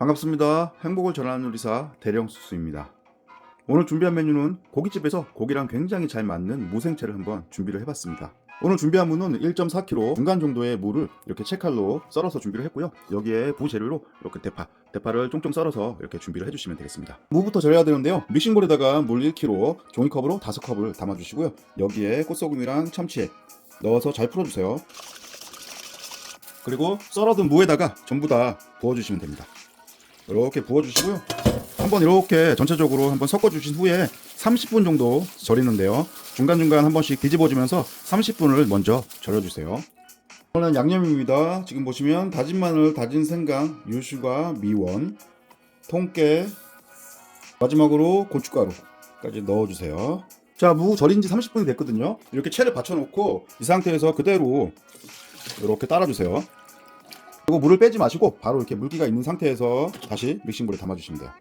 반갑습니다. 행복을 전하는 요리사 대령수수입니다. 오늘 준비한 메뉴는 고깃집에서 고기랑 굉장히 잘 맞는 무생채를 한번 준비를 해봤습니다. 오늘 준비한 무는 1.4kg 중간 정도의 무를 이렇게 채칼로 썰어서 준비를 했고요. 여기에 부재료로 이렇게 대파, 대파를 쫑쫑 썰어서 이렇게 준비를 해주시면 되겠습니다. 무부터 절여야 되는데요. 믹싱볼에다가 물 1kg, 종이컵으로 5컵을 담아주시고요. 여기에 꽃소금이랑 참치액 넣어서 잘 풀어주세요. 그리고 썰어둔 무에다가 전부 다 부어주시면 됩니다. 이렇게 부어주시고요. 한번 이렇게 전체적으로 한번 섞어주신 후에 30분 정도 절이는데요. 중간중간 한 번씩 뒤집어주면서 30분을 먼저 절여주세요. 이거는 양념입니다. 지금 보시면 다진 마늘, 다진 생강, 유수과 미원, 통깨, 마지막으로 고춧가루까지 넣어주세요. 자, 무 절인 지 30분이 됐거든요. 이렇게 채를 받쳐놓고 이 상태에서 그대로 이렇게 따라주세요. 그리고 물을 빼지 마시고 바로 이렇게 물기가 있는 상태에서 다시 믹싱볼에 담아주시면 돼요.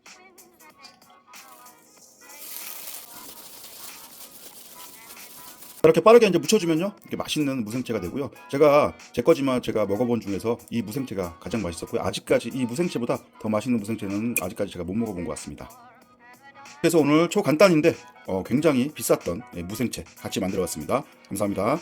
이렇게 빠르게 이제 묻혀주면요, 이렇게 맛있는 무생채가 되고요. 제가 제 거지만 제가 먹어본 중에서 이 무생채가 가장 맛있었고요. 아직까지 이 무생채보다 더 맛있는 무생채는 아직까지 제가 못 먹어본 것 같습니다. 그래서 오늘 초간단인데 어, 굉장히 비쌌던 예, 무생채 같이 만들어 봤습니다. 감사합니다.